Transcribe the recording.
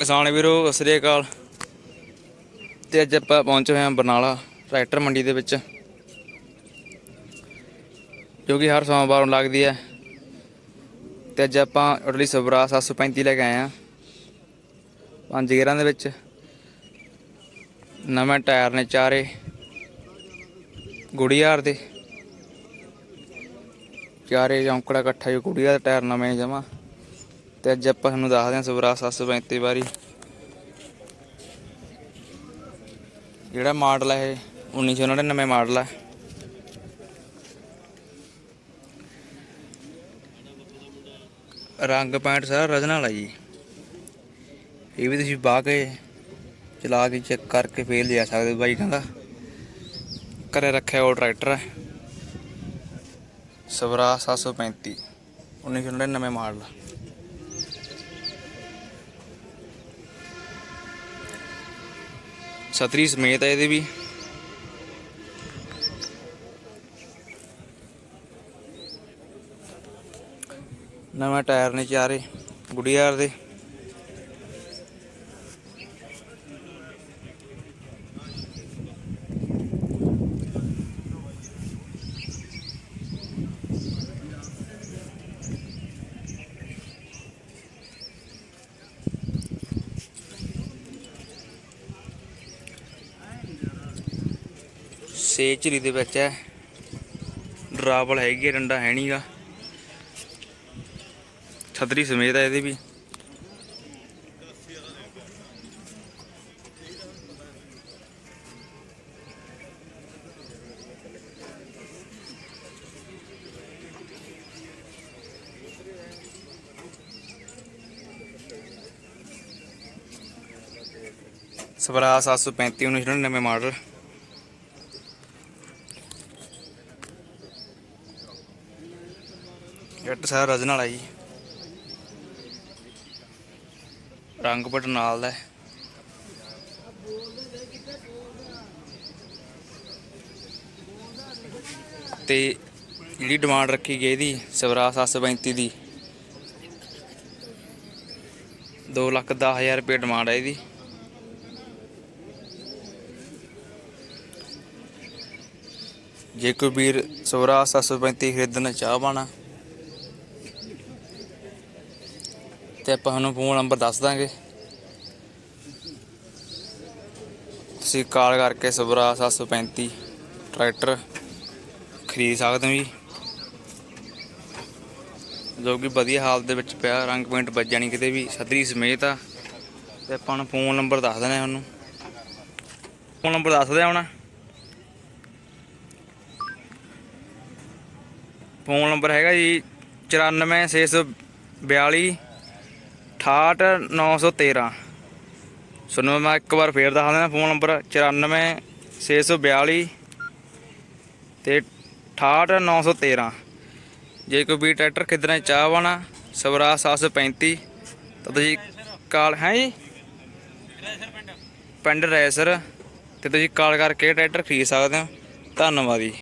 ਕਿਸਾਨ ਵੀਰੋ, ਸਤਿ ਸ੍ਰੀ ਅਕਾਲ। ਤੇ ਅੱਜ ਆਪਾਂ ਪਹੁੰਚੇ ਹੋਏ ਹਾਂ ਬਰਨਾਲਾ ਟਰੈਕਟਰ ਮੰਡੀ ਦੇ ਵਿੱਚ, ਜੋ ਕਿ ਹਰ ਸੋਮਵਾਰ ਨੂੰ ਲੱਗਦੀ ਹੈ। ਤੇ ਅੱਜ ਆਪਾਂ ਅਡਲੀ ਸਬਰਾ 735 ਲੈ ਕੇ ਆਏ ਹਾਂ। ਪੰਜ ਗੇਅਰਾਂ ਦੇ ਵਿੱਚ, ਨਵੇਂ ਟਾਇਰ ਨੇ ਚਾਰੇ, ਗੁੜੀਆਰ ਦੇ। ਚਾਰੇ ਚੌਂਕੜਾ ਇਕੱਠਾ ਜੋ ਗੁੜੀਆ ਦਾ ਟਾਇਰ ਨਵੇਂ ਜਮਾ ਤੇ ਅੱਜ ਆਪਾਂ ਤੁਹਾਨੂੰ ਦੱਸਦੇ ਹਾਂ ਸਵਰਾ 735 ਬਾਰੇ। ਜਿਹੜਾ ਮਾਡਲ ਹੈ ਇਹ 1999 ਮਾਡਲ ਹੈ ਰੰਗ ਪੈਂਟ ਸਾਰਾ ਰਜਨ ਵਾਲਾ ਜੀ। ਇਹ ਵੀ ਤੁਸੀਂ ਬਾਹ ਕੇ ਚਲਾ ਕੇ ਚੈੱਕ ਕਰਕੇ ਫੇਰ ਲਿਆ ਸਕਦੇ ਹੋ ਬਾਈ ਕਹਿੰਦਾ। ਘਰੇ ਰੱਖਿਆ ਉਹ ਟਰੈਕਟਰ ਹੈ ਸਵਰਾ 735 1999 ਮਾਡਲ ਸਤਰੀ ਸਮੇਤ ਹੈ ਇਹਦੇ ਵੀ। ਨਵਾਂ ਟਾਇਰ ਨੇ ਚਾਰੇ ਗੁੜੀਆਰ ਦੇ। ਸੇਚਰੀ ਦੇ ਵਿੱਚ ਹੈ। ਡਰਾਵਲ ਹੈਗੀ ਹੈ, ਡੰਡਾ ਹੈ ਨਹੀਂਗਾ ਛਤਰੀ ਸਮੇਤ ਹੈ ਇਹਦੇ ਵੀ। ਸਵਰਾ 735 1999 ਮਾਡਲ। ਜੱਟ ਸਾਹਿਬ ਰਜਨ ਵਾਲਾ ਜੀ। ਰੰਗ ਬਟ ਨਾਲ ਦਾ ਹੈ। ਤੇ ਜਿਹੜੀ ਡਿਮਾਂਡ ਰੱਖੀ ਗਈ ਇਹਦੀ ਸਵਰਾ 735 ਦੀ। 2 ਲੱਖ 10 ਹਜ਼ਾਰ ਰੁਪਏ ਡਿਮਾਂਡ ਹੈ ਇਹਦੀ। ਜੇ ਕੋਈ ਵੀਰ ਸਵਰਾ 735 ਖਰੀਦਣਾ ਚਾਹਵਾਨਾ ਤੇ ਆਪਾਂ ਤੁਹਾਨੂੰ ਫੋਨ ਨੰਬਰ ਦੱਸ ਦਾਂਗੇ। ਤੁਸੀਂ ਕਾਲ ਕਰਕੇ ਸਬਰਾ 735 ਟਰੈਕਟਰ ਖਰੀਦ ਸਕਦੇ ਹੋ ਜੀ। ਜੋ ਕਿ ਵਧੀਆ ਹਾਲਤ ਦੇ ਵਿੱਚ ਪਿਆ, ਰੰਗ ਪੇਂਟ ਵੱਜਿਆ ਨਹੀਂ ਕਿਤੇ ਵੀ ਸਦਰੀ ਸਮੇਤ ਆ। ਤੇ ਆਪਾਂ ਨੂੰ ਫੋਨ ਨੰਬਰ ਦੱਸ ਦਿੰਦੇ ਤੁਹਾਨੂੰ। ਫੋਨ ਨੰਬਰ ਦੱਸ ਦਿਆਂ ਹੁਣ ਫੋਨ ਨੰਬਰ ਹੈਗਾ ਜੀ 94642 68913 ਸੁਣੋ ਮੈਂ ਇੱਕ ਵਾਰ ਫੇਰ ਦੱਸ ਦਿੰਦਾ, ਫੋਨ ਨੰਬਰ 94642 ਤੇ 68913 ਜੇ ਕੋਈ ਵੀ ਟਰੈਕਟਰ ਖਰੀਦਣਾ ਚਾਹਵਾਨਾ ਸਵਰਾ 735 ਤਾਂ ਤੁਸੀਂ ਕਾਲ ਹੈ ਜੀ? ਪਿੰਡ ਰੈਸਰ ਤੇ ਤੁਸੀਂ ਕਾਲ ਕਰਕੇ ਟਰੈਕਟਰ ਖਰੀਦ ਸਕਦੇ ਹੋ। ਧੰਨਵਾਦ ਜੀ।